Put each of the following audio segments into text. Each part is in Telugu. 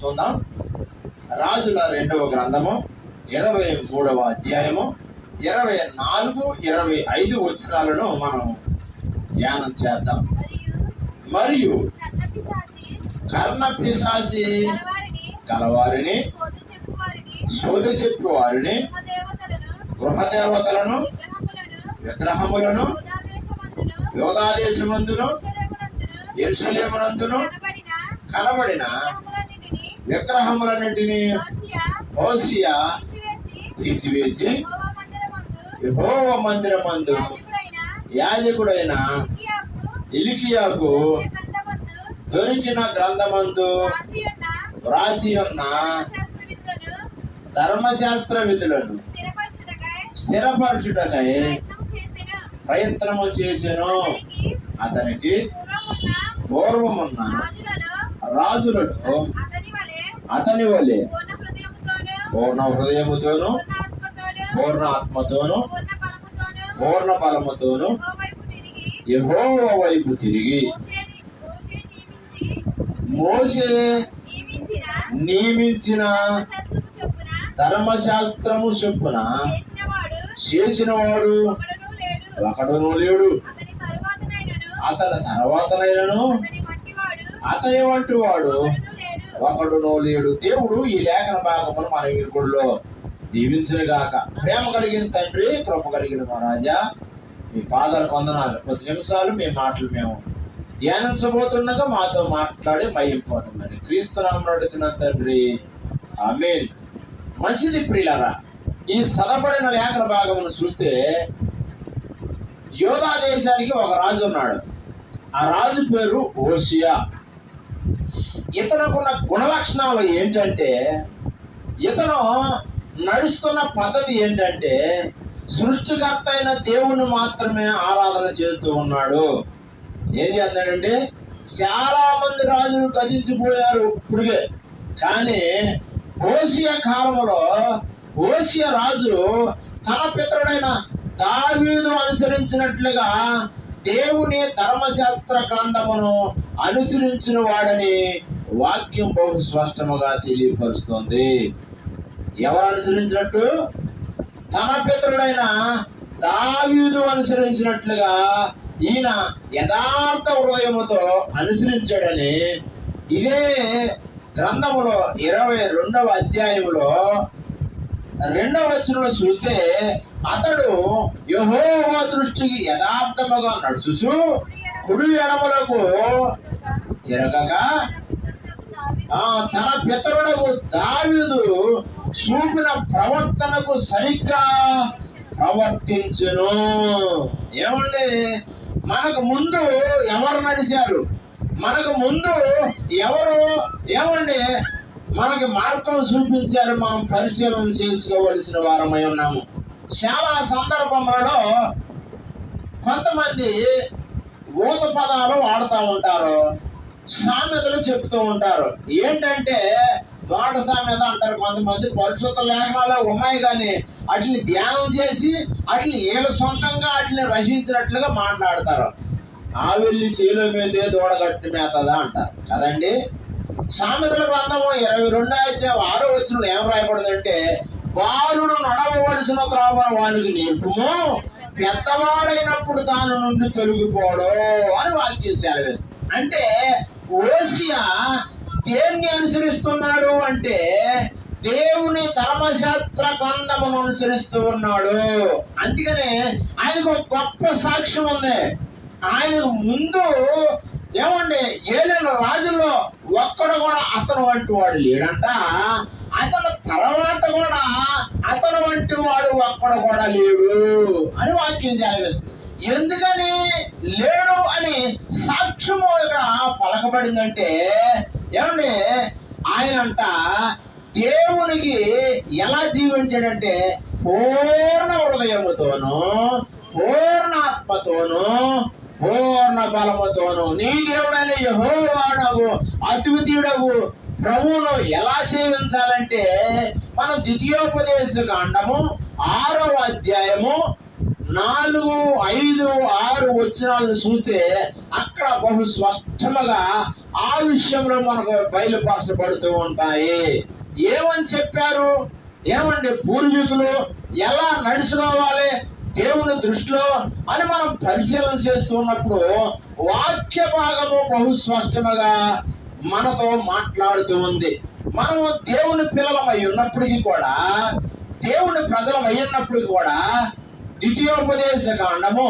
చూద్దాం రాజుల రెండవ గ్రంథము ఇరవై మూడవ అధ్యాయము ఇరవై నాలుగు ఇరవై ఐదు వచనాలను మనం ధ్యానం చేద్దాం. మరియు కర్ణ పిశాసి గలవారిని శోధ చెప్పు వారిని దేవతలను గృహదేవతలను విగ్రహములను యోధాదేశమందును ఎరుసలేమునందును కనబడిన విగ్రహములన్నిటిని హోసియా తీసివేసి యెహోవా మందిరమందు యాజకుడైన ఇలికియాకు దొరికిన గ్రంథమందు రాసి ఉన్న వ్రాసి ఉన్న ధర్మశాస్త్ర విధులను స్థిరపరచుటకై ప్రయత్నము చేసెను. అతనికి పూర్వమున్న రాజులలో అతని వలె పూర్ణ హృదయముతోను పూర్ణ ఆత్మతోను పూర్ణ బలముతోను యెహోవా వైపు తిరిగి. మోసే నియమించిన ధర్మశాస్త్రము చొప్పున చేసినవాడు ఒకడును లేడు. అతని తరువాతనైనను అతని వంటి వాడు ఒకడునో లేడు దేవుడు ఈ లేఖన భాగమును మన వీరుకుల్లో దీవించును గాక ప్రేమ కలిగిన తండ్రి కృప కలిగిన మహారాజా మీ పాదాలు వందనాలు. కొద్ది నిమిషాలు మీ మాటలు మేము ధ్యానించబోతుండగా మాతో మాట్లాడి మయ్యిపోతుందండి క్రీస్తునామం అడుగుతున్న తండ్రి. ఆమేన్. మంచిది ప్రియులరా ఈ సదపడిన లేఖన భాగమును చూస్తే యోధా దేశానికి ఒక రాజు ఉన్నాడు. ఆ రాజు పేరు ఓషియా ఇతనుకున్న గుణలక్షణాలు ఏంటంటే ఇతను నడుస్తున్న పద్ధతి ఏంటంటే సృష్టికర్త అయిన దేవుణ్ణి మాత్రమే ఆరాధన చేస్తూ ఉన్నాడు. ఏది అన్నాడంటే చాలా మంది రాజులు గతించిపోయారు ఇప్పుడుగే కానీ ఓసియా కాలంలో ఓసియా రాజు తన పితరుడైన దావీదు అనుసరించినట్లుగా దేవుని ధర్మశాస్త్ర గ్రంథమును అనుసరించిన వాడని వాక్యం బహు స్పష్టముగా తెలియపరుస్తుంది. ఎవరు అనుసరించినట్టు? తన పితరుడైన దావీదు అనుసరించినట్లుగా ఈయన యథార్థ హృదయముతో అనుసరించాడని ఇదే గ్రంథములో ఇరవై రెండవ అధ్యాయంలో రెండవ వచనంలో చూస్తే అతడు యహోవా దృష్టికి యథార్థముగా నడుచుచు కుడి ఎడములకు తిరగగా ఆ తన పితరుడకు దావిదు చూపిన ప్రవర్తనకు సరిగ్గా ప్రవర్తించును. ఏమండి? మనకు ముందు ఎవరు నడిచారు? మనకు ముందు ఎవరు? ఏమండి? మనకి మార్గం చూపించారు మనం పరిశీలన చేసుకోవలసిన వారమై ఉన్నాము. చాలా సందర్భములలో కొంతమంది ఊత పదాలు వాడుతూ ఉంటారు సామెతలు చెప్తూ ఉంటారు. ఏంటంటే మాట సామెత అంటారు కొంతమంది. పరిశుద్ధ లేఖనాలు ఉన్నాయి కానీ వాటిని ధ్యానం చేసి వాటిని వీళ్ళ సొంతంగా వాటిని రచించినట్లుగా మాట్లాడతారు. ఆ వెళ్ళి శీలో మీదే దూడగట్టు మేతదా అంటారు. కదండి? సామెతల గ్రంథము ఇరవై రెండు ఆరో వచ్చిన ఏం రాయబడిందంటే బాలుడు నడవవలసిన త్రావన వానికి నేర్పుము. పెద్దవాడైనప్పుడు తాను నుండి తొలగిపోడు అని వాక్యం సెలవిస్తుంది అంటే ఓసియా దేన్ని అనుసరిస్తున్నాడు అంటే దేవుని ధర్మశాస్త్ర గ్రంథమును అనుసరిస్తూ ఉన్నాడు. అందుకనే ఆయనకు ఒక గొప్ప సాక్ష్యం ఉంది. ఆయనకు ముందు ఏమండి? ఏలైన రాజుల్లో ఒక్కడు కూడా అతను వంటి వాడు లేడంట. అతను తర్వాత కూడా అతను వంటి వాడు అక్కడ కూడా లేడు అని వాక్యం సెలవిస్తుంది ఎందుకని? లేడు అని సాక్ష్యము ఇక్కడ పలకబడిందంటే ఏమండి? ఆయనంట దేవునికి ఎలా జీవించాడంటే పూర్ణ హృదయముతోను పూర్ణాత్మతోను పూర్ణ బలముతోను నీ దేవుడైన యహోవాడగు అద్వితీయుడవు ప్రభువును ఎలా సేవించాలంటే మనం ద్వితీయోపదేశ కాండము ఆరవ అధ్యాయము నాలుగు ఐదు ఆరు వచనాలను చూస్తే అక్కడ బహు స్పష్టముగా ఆ విషయంలో మనకు బయలుపరచబడుతూ ఉంటాయి. ఏమని చెప్పారు? ఏమండి పూర్వీకులు ఎలా నడుచుకోవాలి? దేవుని దృష్టిలో అని మనం పరిశీలన చేస్తూ ఉన్నప్పుడు వాక్య భాగము బహు స్పష్టముగా మనతో మాట్లాడుతూ ఉంది. మనము దేవుని పిల్లలమై ఉన్నప్పటికీ కూడా దేవుని ప్రజలం ఉన్నప్పటికీ కూడా ద్వితీయోపదేశ కాండము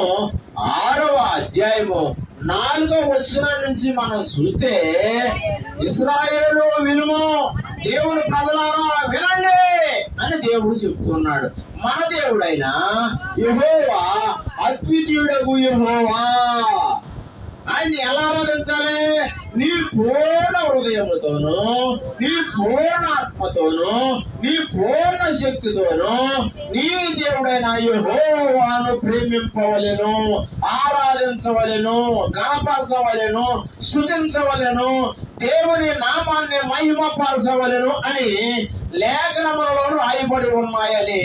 ఆరవ అధ్యాయము నాలుగో వచ్చిన నుంచి మనం చూస్తే ఇస్రాయేలు వినుము దేవుని ప్రజలారా వినండి అని దేవుడు చెప్తున్నాడు. మన దేవుడైన యహోవా అద్వితీయుడగు యహోవా. ఆయన్ని ఎలా ఆరాధించాలి? నీ పూర్ణ హృదయముతోను నీ పూర్ణాత్మతోను నీ పూర్ణ శక్తితోను నీ దేవుడైన యెహోవాను ప్రేమింపవలెను ఆరాధించవలెను గణపరచవలెను స్థుతించవలను దేవుని నామాన్ని మహిమపరచవలను అని లేఖనములలో రాయబడి ఉన్నాయని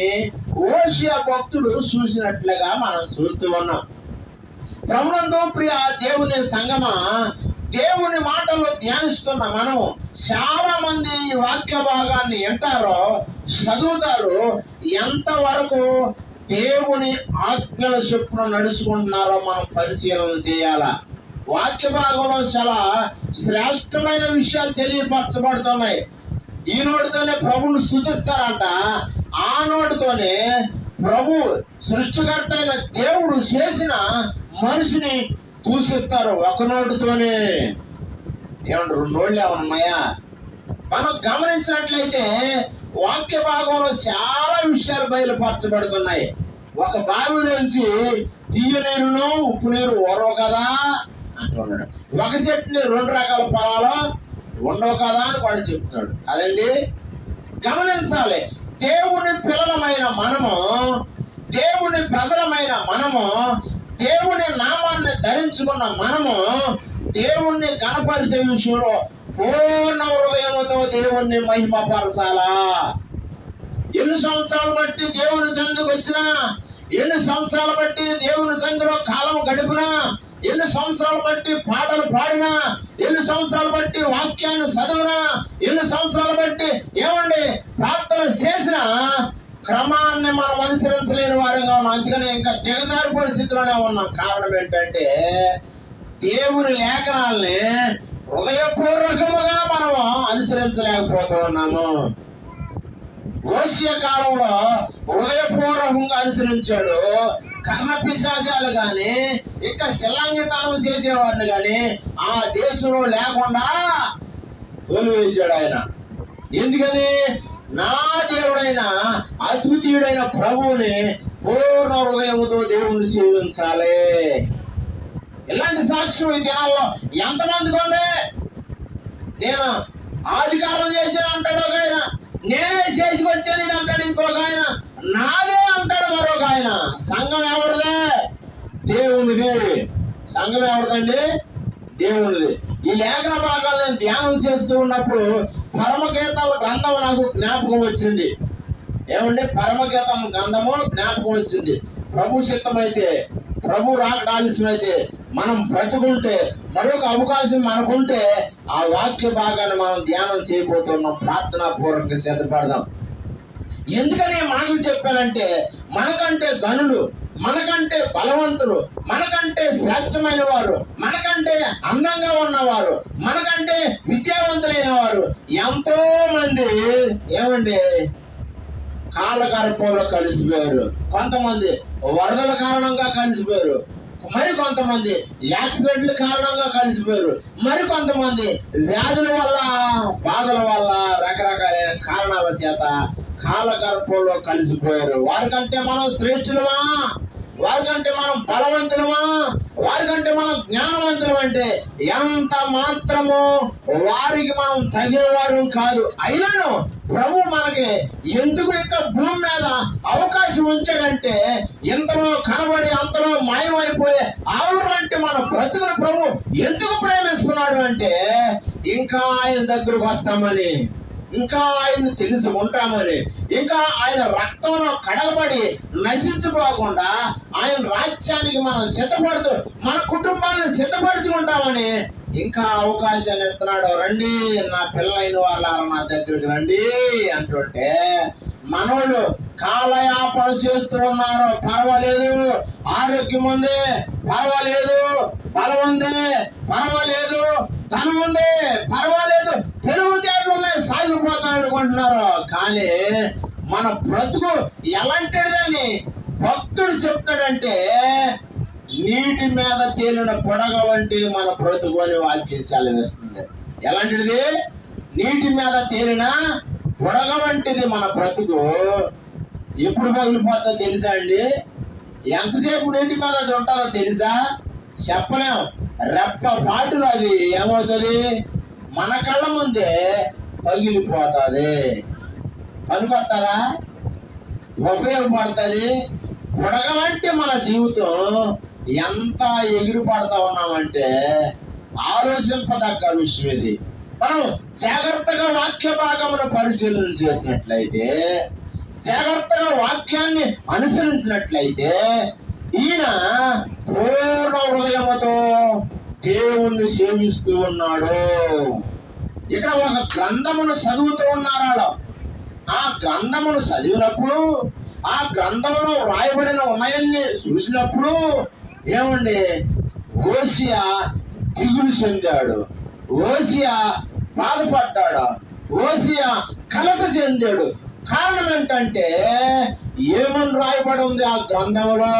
ఓషియా భక్తుడు చూసినట్లుగా మనం చూస్తూ ఉన్నాం. ప్రభునంతో ప్రియ దేవుని సంగమ దేవుని మాటలు ధ్యానిస్తున్న మనం చాలా మంది ఈ వాక్య భాగాన్ని వింటారో చదువుతారు ఎంతవరకు దేవుని ఆజ్ఞల చొప్పున నడుచుకుంటున్నారో మనం పరిశీలన చేయాలా. వాక్య భాగంలో చాలా శ్రేష్టమైన విషయాలు తెలియపరచబడుతున్నాయి. ఈ నోటితోనే ప్రభుని స్థుతిస్తారంట ఆ నోటితోనే ప్రభు సృష్టికర్త అయిన దేవుడు చేసిన మనిషిని దూషిస్తారు ఒక నోటితోనే. ఏమన్నా రెండు నోళ్ళు ఏమైనా ఉన్నాయా? మనం గమనించినట్లయితే వాక్య భాగంలో చాలా విషయాలు బయలుపరచబడుతున్నాయి. ఒక బావి నుంచి తీయ నీరును ఉప్పు నీరు ఓరవు కదా అంటున్నాడు. ఒక చెట్టుని రెండు రకాల పొలాలు ఉండవు కదా అని వాడు చెప్తున్నాడు. అదండి గమనించాలి. దేవుని పిల్లలమైన మనము దేవుని ప్రజలమైన మనము దేవుని నామాన్ని ధరించుకున్న మనము దేవుణ్ణి కనపరిచే విషయంలో పూర్ణ హృదయముతో దేవుణ్ణి మహిమపరచాలా? ఎన్ని సంవత్సరాలు బట్టి దేవుని సంధికి వచ్చినా ఎన్ని సంవత్సరాలు బట్టి దేవుని సంధిలో కాలం గడిపినా ఎన్ని సంవత్సరాలు బట్టి పాటలు పాడినా ఎన్ని సంవత్సరాలు బట్టి వాక్యాన్ని చదివినా ఎన్ని సంవత్సరాలు బట్టి ఏమండి ప్రార్థన చేసినా క్రమాన్ని మనం అనుసరించలేని వారిగా ఉన్నాం. అందుకనే ఇంకా దిగజారిపోయిన స్థితిలోనే ఉన్నాం. కారణం ఏంటంటే దేవుని లేఖనాల్ని హృదయపూర్వకముగా మనం అనుసరించలేకపోతూ ఉన్నాము. ఓసియ కాలంలో హృదయపూర్వకంగా అనుసరించాడు. కర్ణ పిశాచాలు కానీ ఇంకా శిలాంగితానం చేసేవారిని కానీ ఆ దేశంలో లేకుండా తోలివేశాడు ఆయన. ఎందుకని? నా దేవుడైన అద్వితీయుడైన ప్రభువుని పూర్ణ హృదయముతో దేవుణ్ణి సేవించాలి. ఇలాంటి సాక్ష్యం ఈ దినాల్లో ఎంతమందికి ఉంది? నేను ఆధికారం చేశాను అంటాడు ఒక ఆయన నేనే చేసుకొచ్చాను ఇది అంటాడు ఇంకొక ఆయన నాదే అంటాడు మరొక ఆయన. సంఘం ఎవరిదే? దేవునిది. సంఘం ఎవరిదండి? దేవునిది. ఈ లేఖన భాగాలు నేను ధ్యానం చేస్తూ ఉన్నప్పుడు పరమగీతాల గ్రంథం నాకు జ్ఞాపకం వచ్చింది. ఏమంటే పరమగీతం గ్రంథము జ్ఞాపకం వచ్చింది. ప్రభు సిద్ధమైతే ప్రభు రాకడ మనం బ్రతుకుంటే మరొక అవకాశం మనకుంటే ఆ వాక్య భాగాన్ని మనం ధ్యానం చేయబోతున్నాం. ప్రార్థనా పూర్వకంగా సిద్ధపడదాం. ఎందుకని మాటలు చెప్పానంటే మనకంటే గనులు మనకంటే బలవంతులు మనకంటే శ్రేష్టమైన వారు మనకంటే అందంగా ఉన్నవారు మనకంటే విద్యావంతులైన వారు ఎంతో మంది ఏమండి? కాలగర్భంలో కలిసిపోయారు. కొంతమంది వరదల కారణంగా కలిసిపోయారు. మరి కొంతమంది యాక్సిడెంట్ల కారణంగా కలిసిపోయారు. మరి కొంతమంది వ్యాధుల వల్ల బాధల వల్ల రకరకాలైన కారణాల చేత కాలగర్భంలో కలిసిపోయారు. వారికంటే మనం శ్రేష్ఠులమా? వారికంటే మనం బలవంతులమా? వారికంటే మనం జ్ఞానవంతులం అంటే ఎంత మాత్రము వారికి మనం తగిన వారు కాదు. అయినాను ప్రభు మనకి ఎందుకు ఇక భూమి మీద అవకాశం ఉంచాడంటే ఇంతలో కనబడి అంతలో మాయమైపోయే ఆవులు అంటే మన బ్రతుకులు ప్రభు ఎందుకు ప్రేమిస్తున్నాడు అంటే ఇంకా ఆయన దగ్గరకు వస్తామని. ఇంకా ఆయన్ని తెలిసి ఉంటామని. ఇంకా ఆయన రక్తంలో కడగబడి నశించుకోకుండా ఆయన రాజ్యానికి మనం సిద్ధపడుతూ మన కుటుంబాన్ని సిద్ధపరచుకుంటామని ఇంకా అవకాశాన్ని ఇస్తున్నాడు. రండి నా పిల్లలైన వాళ్ళ నా దగ్గరికి రండి అంటుంటే మనోళ్ళు కాలయాపన చేస్తూ ఉన్నారు. పర్వాలేదు ఆరోగ్యం ఉంది పర్వాలేదు బలం ఉంది పర్వాలేదు ధనం ఉంది పర్వాలేదు. తెలివితేటలు ఉన్నాయి సాగిపోతాం అనుకుంటున్నారు. కానీ మన బ్రతుకు ఎలాంటిదని భక్తుడు చెప్తాడంటే నీటి మీద తేలిన పొడగ వంటి మన బ్రతుకు అని వాక్యం సెలవిస్తుంది. ఎలాంటిది? నీటి మీద తేలిన పొడగ వంటిది మన బ్రతుకు. ఎప్పుడు పగిలిపోతుందో తెలుసా అండి? ఎంతసేపు నీటి మీద అది ఉంటుందో తెలుసా? చెప్పలేం. రెప్ప పాటులో అది ఏమవుతుంది? మన కళ్ళ ముందే పగిలిపోతుంది. పనికొస్తుందా ఉపయోగపడుతుంది? బుడగలంటే మన జీవితం ఎంత ఎగిరి పడతా ఉన్నామంటే ఆలోచింపదగ్గ విషయం ఇది. మనం జాగ్రత్తగా వాక్య భాగమును పరిశీలన చేసినట్లయితే జాగ్రత్తగా వాక్యాన్ని అనుసరించినట్లయితే ఈయన పూర్ణ హృదయముతో దేవుణ్ణి సేవిస్తూ ఉన్నాడు. ఇక్కడ ఒక గ్రంథమును చదువుతూ ఉన్నారు వాళ్ళు ఆ గ్రంథమును చదివినప్పుడు ఆ గ్రంథంలో వ్రాయబడిన ఉన్నాయన్ని చూసినప్పుడు ఏమండి? ఓసియా దిగులు చెందాడు. ఓసియా బాధపడ్డాడు. ఓసియా కలత చెందాడు. కారణం ఏంటంటే ఏమని రాయబడి ఉంది ఆ గ్రంథంలో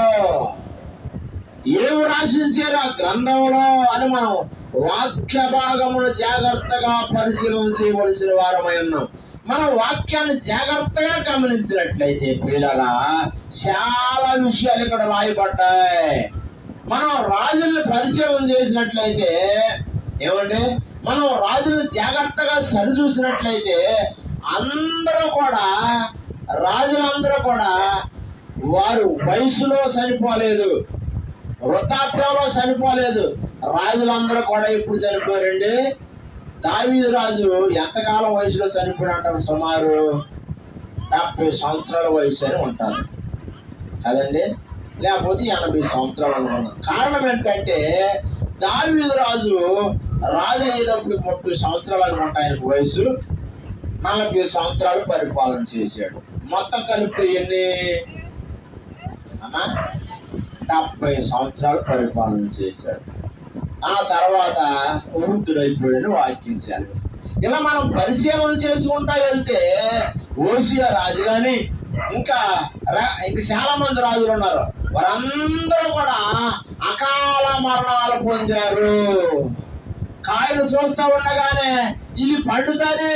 ఏమి రాసించారు ఆ గ్రంథంలో అని మనం వాక్య భాగమును జాగ్రత్తగా పరిశీలన చేయవలసిన వారమై ఉన్నాం. మనం వాక్యాన్ని జాగ్రత్తగా గమనించినట్లయితే పిల్లల చాలా విషయాలు ఇక్కడ రాయబడ్డాయి. మనం రాజుల్ని పరిశీలన చేసినట్లయితే ఏమండి? మనం రాజుని జాగ్రత్తగా సరిచూసినట్లయితే అందరూ కూడా రాజులందరూ కూడా వారు వయసులో సరిపోలేదు. వృద్ధాప్యంలో చనిపోలేదు. రాజులందరూ కూడా ఇప్పుడు చనిపోయారండి? దావీదు రాజు ఎంతకాలం వయసులో చనిపోయి అంటారు సుమారు డెబ్బై సంవత్సరాల వయసు అని ఉంటారు. కదండి? లేకపోతే ఎనభై సంవత్సరాలు అనుకున్నాను కారణం ఏంటంటే దావీదు రాజు రాజు అయ్యేటప్పుడు ముప్పై సంవత్సరాలు అనుకుంటా ఆయనకు వయసు. నలభై సంవత్సరాలు పరిపాలన చేశాడు. మొత్తం కలిపితే ఎన్ని? అమ్మా డెబ్బై సంవత్సరాలు పరిపాలన చేశాడు. ఆ తర్వాత వృద్ధుడైపోయాడు వాక్యం సెలవిస్తుంది ఇలా మనం పరిశీలన చేసుకుంటా వెళ్తే ఓసియా రాజు కానీ ఇంకా రా- ఇంకా చాలా మంది రాజులు ఉన్నారు. వారందరూ కూడా అకాల మరణాలు పొందారు. కాయలు చూస్తూ ఉండగానే ఇది పండుతుంది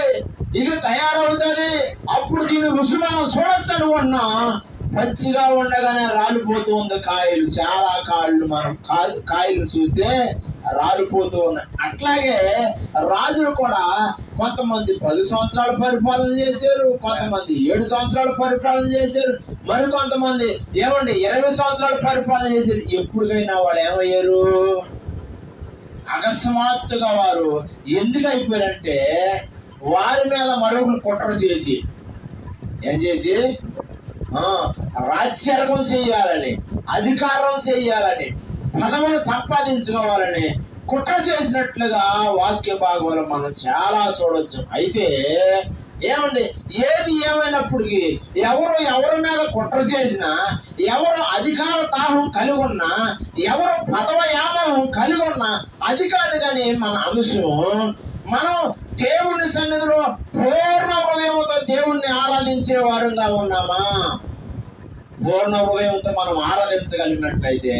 ఇది తయారవుతుంది అప్పుడు దీని రుచి మనం చూడొచ్చు అనుకుంటున్నాం మంచిగా ఉండగానే రాలిపోతూ ఉంది కాయలు. చాలా కాళ్ళు మనం కాయలు చూస్తే రాలిపోతూ ఉన్నాయి. అట్లాగే రాజులు కూడా కొంతమంది పది సంవత్సరాలు పరిపాలన చేశారు కొంతమంది ఏడు సంవత్సరాలు పరిపాలన చేశారు మరి కొంతమంది ఏమండి ఇరవై సంవత్సరాలు పరిపాలన చేశారు. ఎప్పుడుకైనా వాళ్ళు ఏమయ్యారు? అకస్మాత్తుగా వారు ఎందుకు అయిపోయారంటే వారి మీద మరొకరు కుట్ర చేసి ఏం చేసి రాజ్యర్గం చేయాలని అధికారం చేయాలని పదవును సంపాదించుకోవాలని కుట్ర చేసినట్లుగా వాక్య భాగంలో మనం చాలా చూడొచ్చు. అయితే ఏమండి ఏది ఏమైనప్పటికీ ఎవరు ఎవరి మీద కుట్ర చేసినా ఎవరు అధికార దాహం కలిగి ఉన్నా ఎవరు పదవ యామం కలిగి ఉన్నా అది కాదు కానీ మన అంశం మనం దేవుని సన్నిధిలో పూర్ణ హృదయంతో దేవుణ్ణి ఆరాధించే వారుగా ఉన్నామా? పూర్ణ హృదయంతో మనం ఆరాధించగలిగినట్లయితే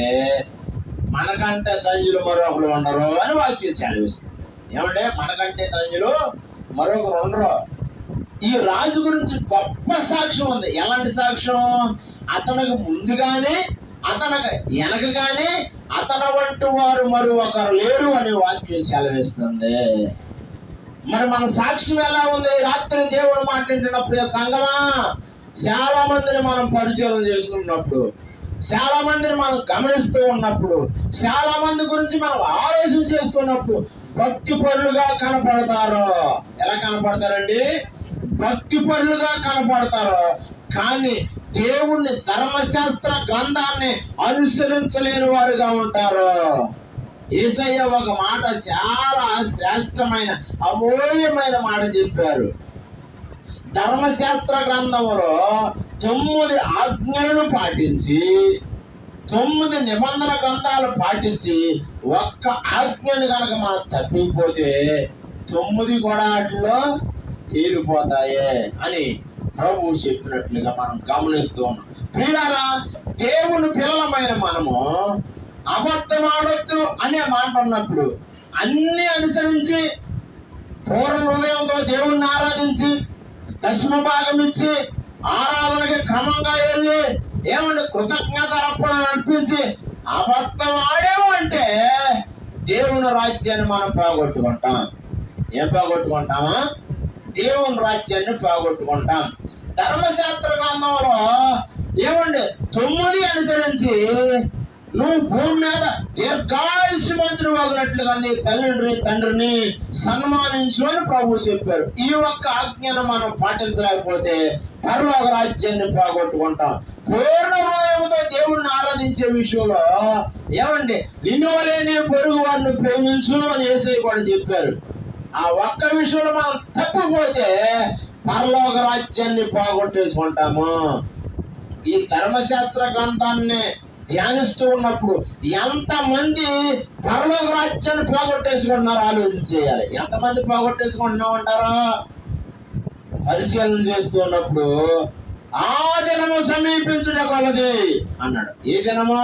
మనకంటే తంజులు మరొకరు ఉండరు అని వాక్యం సెలవిస్తుంది. ఏమంటే మనకంటే తంజులు మరొకరు ఉండరు. ఈ రాజు గురించి గొప్ప సాక్ష్యం ఉంది. ఎలాంటి సాక్ష్యం? అతనికి ముందుగానే అతనికి వెనకగానే అతను వంటి వారు మరి ఒకరు లేరు అని వాక్యం సెలవిస్తుంది. మరి మన సాక్ష్యం ఎలా ఉంది? రాత్రి దేవుడు మాట్లాడినప్పుడు సంగమా? చాలా మందిని మనం పరిశీలన చేసుకున్నప్పుడు చాలా మందిని మనం గమనిస్తూ ఉన్నప్పుడు చాలా మంది గురించి మనం ఆలోచన చేస్తున్నప్పుడు భక్తి పరులుగా కనపడతారు. ఎలా కనపడతారండి? భక్తి పరులుగా కనపడతారు. కానీ దేవుణ్ణి ధర్మశాస్త్ర గ్రంథాన్ని అనుసరించలేని వారుగా ఉంటారు. ఏసయ్య ఒక మాట చాలా శ్రేష్టమైన అమూల్యమైన మాట చెప్పారు. ధర్మశాస్త్ర గ్రంథంలో తొమ్మిది ఆజ్ఞలను పాటించి తొమ్మిది నిబంధన గ్రంథాలు పాటించి ఒక్క ఆజ్ఞను కనుక మనం తప్పిపోతే తొమ్మిది కూడా వాటిలో తేలిపోతాయే అని ప్రభువు చెప్పినట్లుగా మనం గమనిస్తూ ఉన్నాం. ప్రియారా దేవుని పిల్లలమైన మనము అబద్ధం ఆడొద్దు అనే మాట అన్నప్పుడు అన్ని అనుసరించి పూర్ణ హృదయంతో దేవుణ్ణి ఆరాధించి దశమ భాగం ఇచ్చి ఆరాధనకి క్రమంగా వెళ్ళి ఏమంటే కృతజ్ఞత అర్పణ నడిపించి అబద్ధం ఆడాము అంటే దేవుని రాజ్యాన్ని మనం పోగొట్టుకుంటాం. ఏం పోగొట్టుకుంటామా? దేవుని రాజ్యాన్ని పోగొట్టుకుంటాం. ధర్మశాస్త్ర గ్రంథంలో ఏమండి తొమ్మిది అనుసరించి నువ్వు భూమి మీద దీర్ఘాయుష్మంతుడు వగినట్లుగా నీ తల్లిని తండ్రిని సన్మానించు అని ప్రభు చెప్పారు ఈ ఒక్క ఆజ్ఞను మనం పాటించలేకపోతే పరలోక రాజ్యాన్ని పోగొట్టుకుంటాం. పూర్ణ హృదయంతో దేవుణ్ణి ఆరాధించే విషయంలో ఏమండి? నిన్ను వలేని పొరుగు వారిని ప్రేమించు అని ఏసై కూడా చెప్పారు. ఆ ఒక్క విషయంలో మనం తప్పిపోతే పరలోక రాజ్యాన్ని పోగొట్టేసుకుంటాము. ఈ ధర్మశాస్త్ర గ్రంథాన్ని ధ్యానిస్తూ ఉన్నప్పుడు ఎంతమంది పరలోక రాజ్యాన్ని పోగొట్టేసుకుంటున్నారో ఆలోచన చేయాలి ఎంతమంది పోగొట్టేసుకుంటున్నాం అంటారా పరిశీలన చేస్తూ ఉన్నప్పుడు ఆ దినము సమీపించుట కొలది అన్నాడు. ఏ దినమో?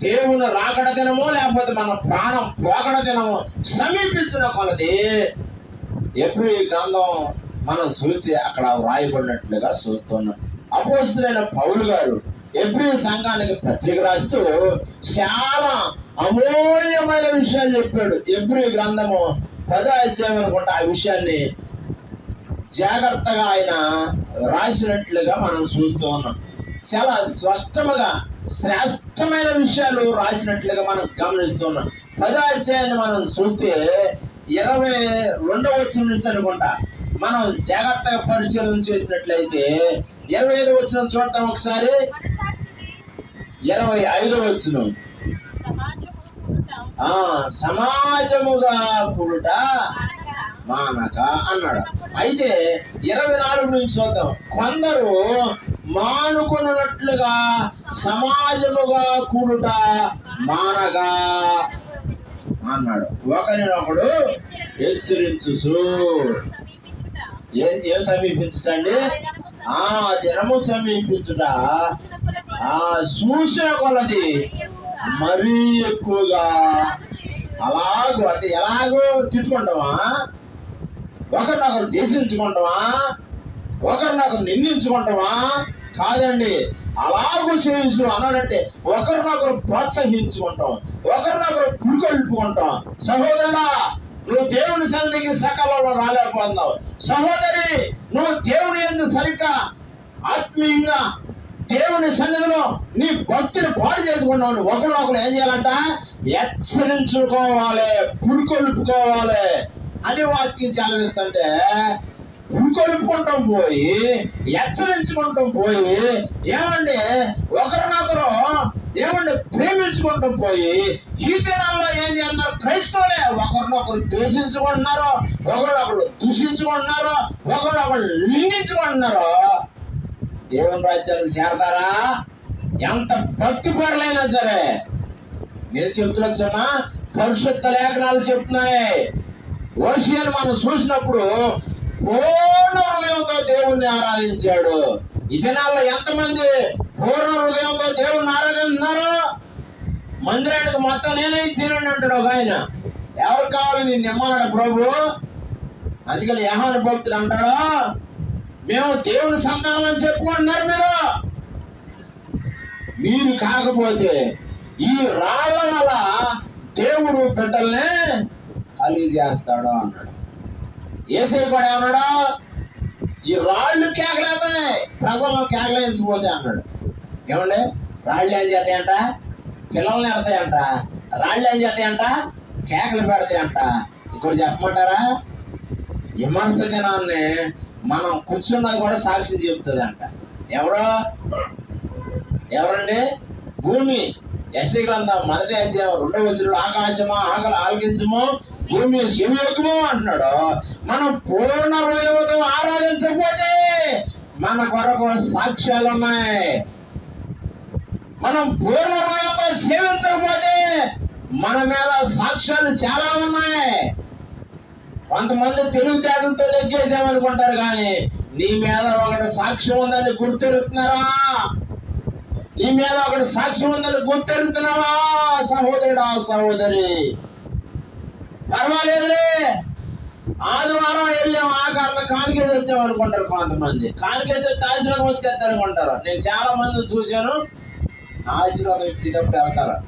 దేవుని రాకడ దినము లేకపోతే మన ప్రాణం పోకడ దినము సమీపించిన కొలది ఎప్పుడు ఈ గ్రంథం మనం చూస్తే అక్కడ వ్రాయబడినట్లుగా చూస్తున్నాం. అపోస్తులైన పౌలు గారు ఎబ్రి సంఘానికి పత్రిక రాస్తూ చాలా అమూల్యమైన విషయాలు చెప్పాడు. ఎబ్రి గ్రంథము పదో అధ్యాయం అనుకుంటా ఆ విషయాన్ని జాగ్రత్తగా ఆయన రాసినట్లుగా మనం చూస్తూ ఉన్నాం. చాలా స్పష్టముగా శ్రేష్టమైన విషయాలు రాసినట్లుగా మనం గమనిస్తున్నాం పదో అధ్యాయాన్ని మనం చూస్తే ఇరవై రెండవ వచ్చిన నుంచి అనుకుంటా మనం జాగ్రత్తగా పరిశీలన చేసినట్లయితే ఇరవై ఐదు వచ్చిన చూద్దాం ఒకసారి. ఇరవై ఐదు వచ్చిన. ఆ సమాజముగా పుడుట మానక, అన్నాడు. అయితే ఇరవై నాలుగు నుంచి చూద్దాం. కొందరు మానుకున్నట్లుగా సమాజముగా కూడుట మానగా అన్నాడు. ఒకరినొకడు హెచ్చరించు సమీపించుట, ఏ సమీపించటండి? ఆ దినము సమీపించుట. ఆ సూచన కొలది ఎక్కువగా మరీ ఎక్కువగా. అలాగూ అంటే ఎలాగో తిట్టుకుంటామా? ఒకరినొకరు దేశించుకుంటామా ఒకరినొకరు నిందించుకుంటామా? కాదండి. అలాగూ చేయించు అన్నాడంటే ఒకరినొకరు ప్రోత్సహించుకుంటాం. ఒకరినొకరు పురుకొల్పుకుంటాం సహోదరుడా నువ్వు దేవుని సన్నిధికి సకాలంలో రాలేకపోతున్నావు. సహోదరి నువ్వు దేవుని ఎందు సరిగ్గా ఆత్మీయంగా దేవుని సన్నిధిలో నీ భక్తిని పాడు చేసుకున్నావు ఒకరినొకరు ఏం చేయాలంట? హెచ్చరించుకోవాలి పురుకొల్పుకోవాలి అని వాక్యం సెలవిస్తుంటే పురుకొల్పుకుంటాం పోయి హెచ్చరించుకుంటాం పోయి ఏమండి? ఒకరినొకరు దేవుణ్ణి ప్రేమించుకుంటాం పోయి ఈ దినాల్లో ఏం చేస్తున్నారు? క్రైస్తవులే. ఒకరినొకరు ద్వేషించుకుంటున్నారు ఒకళ్ళొకళ్ళు దూషించుకుంటున్నారు ఒకళ్ళొకళ్ళు నిందించుకుంటున్నారు దేవుని రాజ్యానికి చేరతారా? ఎంత భక్తి పరులైనా సరే. నేను చెప్తున్నా పరిశుద్ధ లేఖనాలు చెప్తున్నాయి. ఓషియన్ మనం చూసినప్పుడు పూర్ణ హృదయంతో దేవుణ్ణి ఆరాధించాడు. ఈ దినాల్లో ఎంతమంది పూర్ణ హృదయంతో దేవుడు ఆరాధిస్తున్నారు మందిరానికి మొత్తం నేనే ఇచ్చానని అంటాడు ఒక ఆయన. ఎవరు కావాలి నేను నిమ్మన్నాడు ప్రభు? అందుకని యహాను భక్తుడు అంటాడు? మేము దేవుని సంతానం అని చెప్పుకుంటున్నారు మీరు. మీరు కాకపోతే ఈ రాళ్ళ వల్ల దేవుడు బిడ్డల్ని ఖాళీ చేస్తాడు అన్నాడు. ఏసే కూడా అన్నాడు ఈ రాళ్ళు కేకలేతాయి ప్రజలను కేకలేయించిపోతే అన్నాడు. ఏమండి? రాళ్ళు ఏం చేస్తాయంట? పిల్లల్ని ఎడతాయంట. రాళ్ళు ఏం చేస్తాయంట? కేకలు పెడతాయంట. ఇక్కడ చెప్పమంటారా? విమర్శ దినాన్ని మనం కూర్చున్నది కూడా సాక్షి చెప్తుంది అంట ఎవరో? ఎవరండి? భూమి. యశ గ్రంథం మొదటి అధ్యాయం రెండవ వచ్చిన ఆకాశమా ఆకలి ఆలకించము భూమి శివయోగము అంటున్నాడు. మనం పూర్ణ హృదయంతో ఆరాధించకపోతే మన కొరకు సాక్ష్యాలు ఉన్నాయి మనం పూర్ణ సేవించకపోతే మన మీద సాక్ష్యాలు చాలా ఉన్నాయి. కొంతమంది తెలివితేటలతో నెగ్గేసామనుకుంటారు కానీ నీ మీద ఒకటి సాక్ష్యం ఉందని గుర్తెరుగుతున్నారా నీ మీద ఒకటి సాక్ష్యం ఉందని గుర్తెరుగుతున్నావా సహోదరుడా సహోదరి. పర్వాలేదులే. ఆదివారం వెళ్ళాం ఆ కారణం కానికేసి వచ్చాం అనుకుంటారు కొంతమంది. కానికేసి వచ్చి ఆశీర్వాదం వచ్చేస్తారు అనుకుంటారు నేను చాలా మంది చూశాను. ఆశీర్వాదం ఇచ్చేటప్పుడు వెళ్తారా?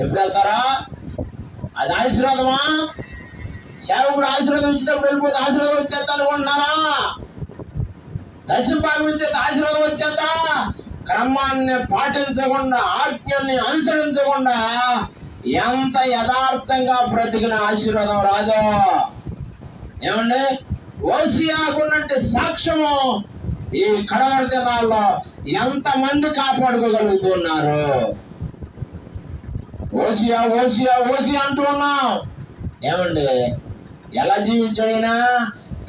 ఎప్పుడు వెళ్తారా? అది ఆశీర్వాదమా? సేవకుడు ఆశీర్వాదం ఇచ్చేటప్పుడు వెళ్ళిపోతే ఆశీర్వాదం వచ్చేస్తా అనుకుంటున్నారా? దశభాగం వచ్చేది ఆశీర్వాదం వచ్చేద్దా క్రమాన్ని పాటించకుండా ఆజ్ఞల్ని అనుసరించకుండా ఎంత యథార్థంగా బ్రతికిన ఆశీర్వాదం రాదో. ఏమండి? ఓసియాకున్నట్టు సాక్ష్యము ఈ కడవరి దినాల్లో ఎంతమంది కాపాడుకోగలుగుతున్నారు? ఓసియా ఓసియా ఓసియా అంటూ ఉన్నాం. ఏమండి? ఎలా జీవించాడైనా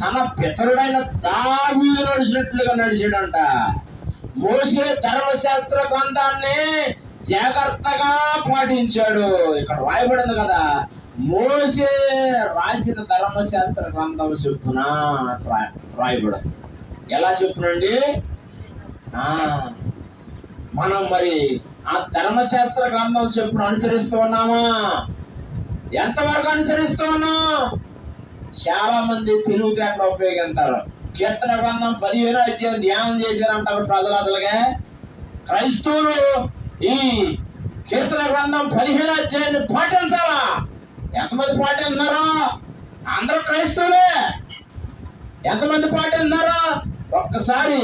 తన పితరుడైన దావీదు నడిచినట్లుగా నడిచాడంట. మోసే ధర్మశాస్త్ర గ్రంథాన్ని జాగ్రత్తగా పాటించాడు. ఇక్కడ రాయబడింది కదా మోసే రాసిన ధర్మశాస్త్ర గ్రంథం చెప్పున రాయబడింది. ఎలా చెప్పునండి మనం మరి ఆ ధర్మశాస్త్ర గ్రంథం చెప్పును అనుసరిస్తూ ఉన్నామా? ఎంతవరకు అనుసరిస్తూ ఉన్నాం? చాలా మంది తెలివితేటలు ఉపయోగిస్తారు. కీర్తన గ్రంథం పదిహేను అధ్యాయం ధ్యానం చేశారంటారు ప్రజలు అసలుగా క్రైస్తవులు ఈ కీర్తన గ్రంథం పదిహేను అధ్యాయాన్ని పాటించాలా? ఎంతమంది పాటిస్తున్నారు అందరూ క్రైస్తవులే. ఎంతమంది పాటిస్తున్నారు ఒక్కసారి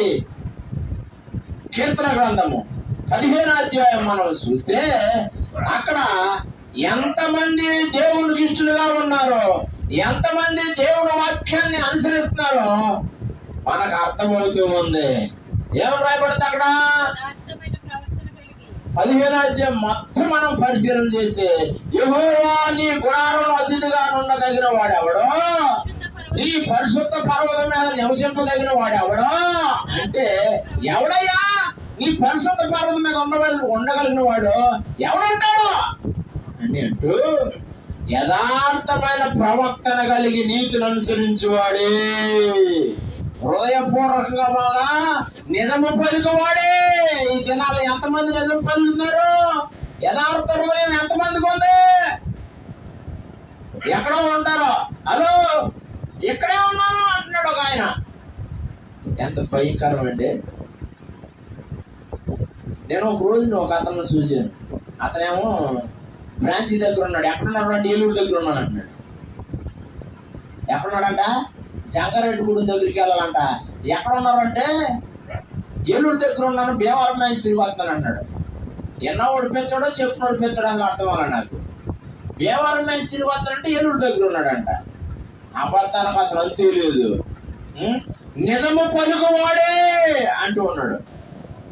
కీర్తన గ్రంథము పదిహేను అధ్యాయం మనం చూస్తే అక్కడ ఎంతమంది దేవునికి ఇష్టలుగా ఉన్నారో ఎంతమంది దేవుని వాక్యాన్ని అనుసరిస్తున్నారో మనకు అర్థమవుతూ ఉంది. ఏం రాయబడింది అక్కడ? పదిహేను అధ్యాయం మొత్తం మనం పరిశీలన చేస్తే యెహోవా నీ గుణాలను అతిథిగా ఉండదగిన వాడెవడో? శుద్ధ ఈ పరిశుద్ధ పర్వతం మీద నివసింపదగిన వాడెవడో అంటే ఎవడయ్యా? నీ పరిశుద్ధ పర్వతం మీద ఉండగలి ఉండగలిగిన వాడు ఎవడుంటాడు? అని అంటూ యథార్థమైన ప్రవక్తన కలిగి నీతిని అనుసరించువాడే. హృదయపూర్వకంగా బాగా నిజము పలుకువాడే. ఈ దినాలు ఎంతమంది నిజం పలుకుతున్నారు? యథార్థ హృదయం ఎంతమందికి ఉంది? ఎక్కడో ఉంటారో? హలో? ఇక్కడే ఉన్నాను అంటున్నాడు ఒక ఆయన. ఎంత భయంకరం అండి. నేను ఒక రోజు ఒక అతను చూశాను. అతనేమో బ్రాంచ్ దగ్గర ఉన్నాడు. ఎక్కడున్నాడు అంటే ఏలూరు దగ్గర ఉన్నాను అంటున్నాడు. ఎక్కడున్నాడంట? శంకరెడ్డిగూడెం గుడి దగ్గరికి వెళ్ళాలంట. ఎక్కడ ఉన్నారంటే ఏలూరు దగ్గర ఉన్నాను. భీమవరం మ్యాచ్ తిరిగి వస్తాను అన్నాడు ఎన్నో ఓడిపించాడో చెప్పు ఓడిపించాడో అర్థం అవ్వాలి నాకు. భీమవరం మ్యాచ్ తిరిగి వస్తానంటే ఏలూరు దగ్గర ఉన్నాడంట. అబద్ధానికి అసలు అంతే లేదు నిజము పలుకువాడే అంటూ ఉన్నాడు.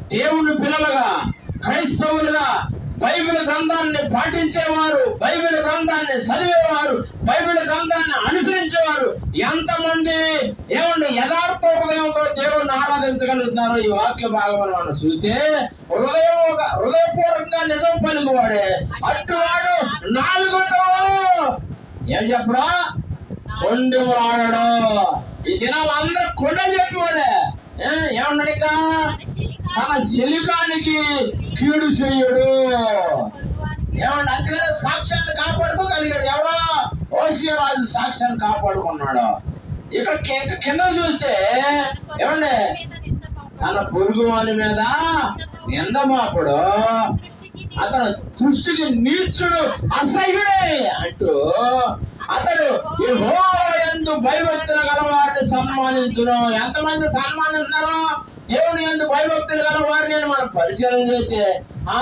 దేవుని పిల్లలుగా క్రైస్తవులుగా బైబిల్ గ్రంథాన్ని పాటించేవారు బైబిల్ గ్రంథాన్ని చదివేవారు బైబిల్ గ్రంథాన్ని అనుసరించేవారు ఎంతమంది? ఏమండి యథార్థ హృదయంతో దేవుణ్ణి ఆరాధించగలుగుతున్నారు ఈ వాక్య భాగం మనం చూస్తే హృదయం ఒక హృదయపూర్వకంగా నిజం పలుకువాడే. అట్టువాడు నాలుగు ఏం చెప్పడా కొండ ఆడడం ఈ దినాలు అందరూ కొండ చెప్పేవాడే. ఏమన్నాడిక? ఏమన్నాడు తన చెలికానికి కీడు చేయడు. ఏమన్నా అందుకనే సాక్ష్యాన్ని కాపాడుకోగలిగాడు. ఎవడో? ఓసియా రాజు సాక్ష్యాన్ని కాపాడుకున్నాడు. ఇక్కడ కింద చూస్తే ఏమండి? తన పొరుగు వాని మీద నిందమాపుడు. అతను దృష్టికి నీచుడు అసహ్యుడే అంటూ అతడు ఎందు భయభక్తులు గలవారిని సన్మానించును. ఎంతమంది సన్మానిస్తున్నారు? దేవుని ఎందు భయభక్తులు గలవారిని అని మనం పరిశీలన చేస్తే ఆ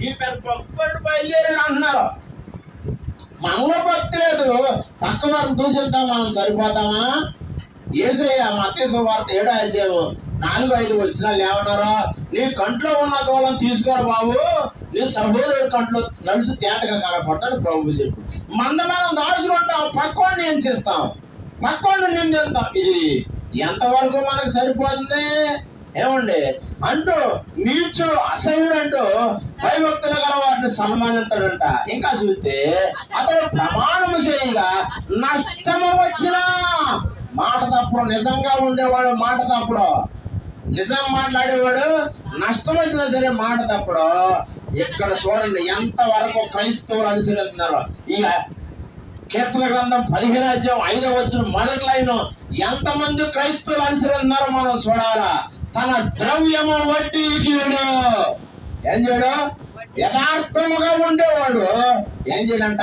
ఈ పెద్ద గొప్పటి బయలుదేరాడు అంటున్నారు. మనలో భక్తి లేదు. పక్క వారిని దూచిద్దాం మనం సరిపోతామా? ఏసయ్య మతేశ్వర వార్త ఏడో అధ్యాయము నాలుగు ఐదు వచ్చినా ఏమన్నారో నీ కంట్లో ఉన్న దూలం తీసుకోరు బాబు. నువ్వు సహోదరుడి కంట్లో నలుసు తేటగా కనపడతాను ప్రభు చెప్పు. మందమానం దాచుకుంటాం పక్కోడిని చేస్తాం? పక్కోడిని నిందిస్తాం. ఇది ఎంతవరకు మనకు సరిపోతుంది? ఏమండి? అంటూ నీచు అసహ్యుడు అంటూ భయభక్తులు గల వారిని సన్మానిస్తాడంట ఇంకా చూస్తే అతడు ప్రమాణము చేయగా నష్టము వచ్చినా మాట తప్పుడు నిజంగా ఉండేవాడు మాట తప్పుడు. నిజం మాట్లాడేవాడు నష్టం వచ్చినా సరే మాట తప్పుడు. ఇక్కడ చూడండి ఎంత వరకు క్రైస్తవులు అనుసరిస్తున్నారు. ఈ కీర్తన గ్రంథం పదిహేను అధ్యాయం ఐదవ వచ్చిన మొదటి లైన్. ఎంతమంది క్రైస్తవులు అనుసరిస్తున్నారో మనం చూడాలా. తన ద్రవ్యము వట్టి గీయుడు ఏం చేయడు? యథార్థముగా ఉండేవాడు. ఏం చేయడంట?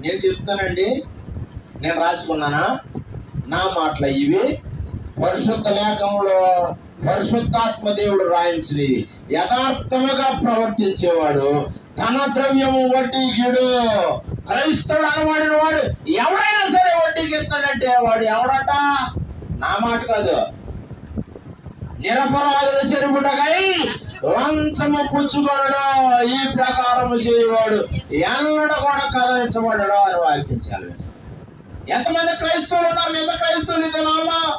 నేను చెప్తానండి నేను రాసుకున్నానా? నా మాటలు ఇవి. పరిశుద్ధ లేఖంలో పరిశుద్ధాత్మ దేవుడు రాయించి యథార్థముగా ప్రవర్తించేవాడు తన ద్రవ్యము వడ్డీకిడు క్రైస్తవుడు అనబడిన వాడు ఎవడైనా సరే వడ్డీకి ఇస్తాడంటే వాడు ఎవడట? నా మాట కాదు. నిరపరాధుల చెరుపుటకై లంచము పుచ్చుకొనడు. ఈ ప్రకారము చేయవాడు ఎన్నడ కూడా కదలించబడడు అని వాక్యం ఎంతమంది క్రైస్తవులు ఉన్నారు? నిజ క్రైస్తవులు ఈ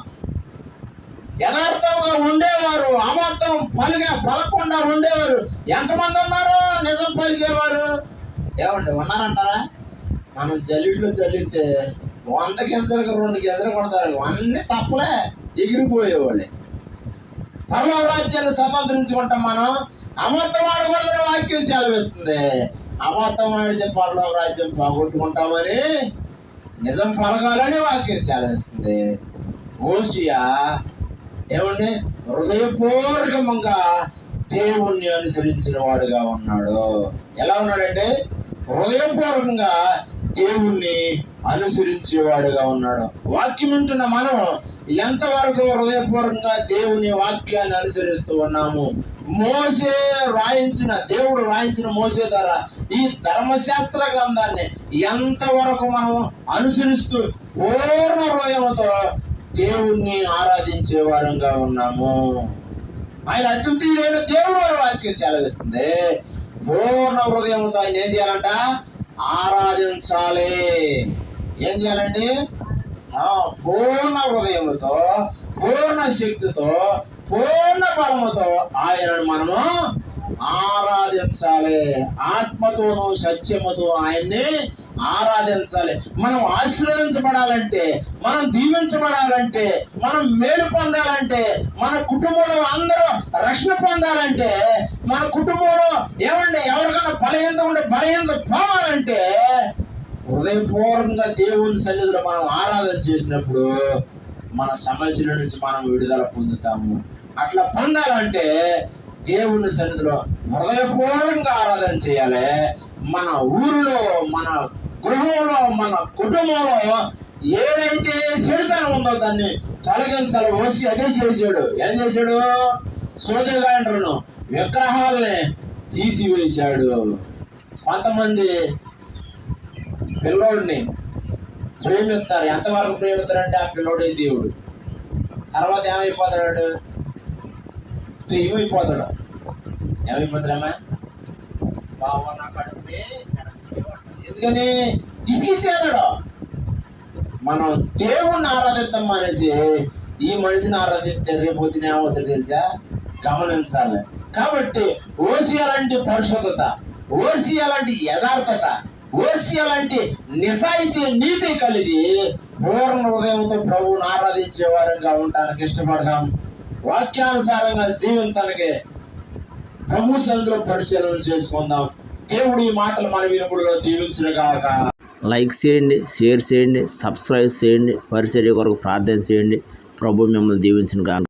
యథార్థంగా ఉండేవారు అమర్థం పలిగా పలకుండా ఉండేవారు. ఎంతమంది ఉన్నారు నిజం పలికేవారు? ఏమండి ఉన్నారంటారా? మనం జల్లిట్లో చల్లితే వంద గింజలకు రెండు గింజలు కొడతారు. అన్ని తప్పలే ఎగిరిపోయేవాళ్ళే. పరలోక రాజ్యాన్ని స్వతంత్రించుకుంటాం మనం. అబద్ధం ఆడకూడదని వాక్యం సెలవిస్తుంది. అబద్ధం ఆడితే పర్లవ రాజ్యం పోగొట్టుకుంటామని నిజం పలకాలని వాక్యం సెలవిస్తుంది. ఓషియా ఏమండి? హృదయపూర్వకంగా దేవుణ్ణి అనుసరించిన వాడుగా ఉన్నాడు. ఎలా ఉన్నాడంటే హృదయపూర్వకంగా దేవుణ్ణి అనుసరించేవాడుగా ఉన్నాడు. వాక్యం వింటున్న మనం ఎంతవరకు హృదయపూర్వకంగా దేవుని వాక్యాన్ని అనుసరిస్తూ ఉన్నాము? మోసే రాయించిన దేవుడు రాయించిన మోసే ద్వారా ఈ ధర్మశాస్త్ర గ్రంథాన్ని ఎంతవరకు మనం అనుసరిస్తూ పూర్ణ హృదయంతో దేవుణ్ణి ఆరాధించే వారంగా ఉన్నాము. ఆయన అద్వితీయుడైన దేవుడు వారి వాక్యం సెలవిస్తుంది. పూర్ణ హృదయంతో ఆయన ఏం చేయాలంట? ఆరాధించాలి. ఏం చేయాలండి? ఆ, పూర్ణ హృదయముతో పూర్ణ శక్తితో పూర్ణ బలముతో ఆయనను మనము ఆరాధించాలి. ఆత్మతోనూ సత్యముతో ఆయన్ని ఆరాధించాలి. మనం ఆశీర్వదించబడాలంటే మనం దీవించబడాలంటే మనం మేలు పొందాలంటే మన కుటుంబంలో అందరూ రక్షణ పొందాలంటే మన కుటుంబంలో ఏమండి ఎవరికైనా బలహీనత ఉంటే బలహీనత పోవాలంటే హృదయపూర్వకంగా దేవుని సన్నిధిలో మనం ఆరాధన చేసినప్పుడు మన సమస్యల నుంచి మనం విడుదల పొందుతాము. అట్లా పొందాలంటే దేవుని సన్నిధిలో హృదయపూర్వకంగా ఆరాధన చేయాలి. మన ఊరిలో మన గృహంలో మన కుటుంబంలో ఏదైతే చెడుతనం ఉందో దాన్ని తొలగించాలి. వచ్చి అదే చేశాడు ఏం చేశాడు? సోదరుగాండ్రును విగ్రహాలని తీసివేశాడు. కొంతమంది పిల్లోడిని ప్రేమిస్తారు. ఎంతవరకు ప్రేమిస్తారంటే ఆ పిల్లోడే దేవుడు. తర్వాత ఏమైపోతాడు? ఏమైపోతాడు ఏమైపోతాడమ్మా బావ నా కడుపునే ఎందుకని ఇసిగిచ్చేదాడు మనం దేవుణ్ణి ఆరాధిద్దాం అనేసి ఈ మనిషిని ఆరాధిస్తే రేపు పొద్దున ఏమవుతుంది తెలుసా? గమనించాలి. కాబట్టి ఓసియా లాంటి పరిశుద్ధత ఓసియా లాంటి యథార్థత ఓసియా లాంటి నిజాయితీ నీతి కలిగి పూర్ణ హృదయంతో ప్రభువుని ఆరాధించే వారంగా ఉండడానికి ఇష్టపడదాం. వాక్యానుసారంగా జీవితానికి ప్రభు సందులో పరిశీలన చేసుకుందాం. దేవుడు ఈ మాటలు మన వినుపుడులో దీవించుగాక లైక్ చేయండి షేర్ చేయండి సబ్స్క్రైబ్ చేయండి పరిచర్య కొరకు ప్రార్థన చేయండి. ప్రభు మిమ్మల్ని దీవించిన కాక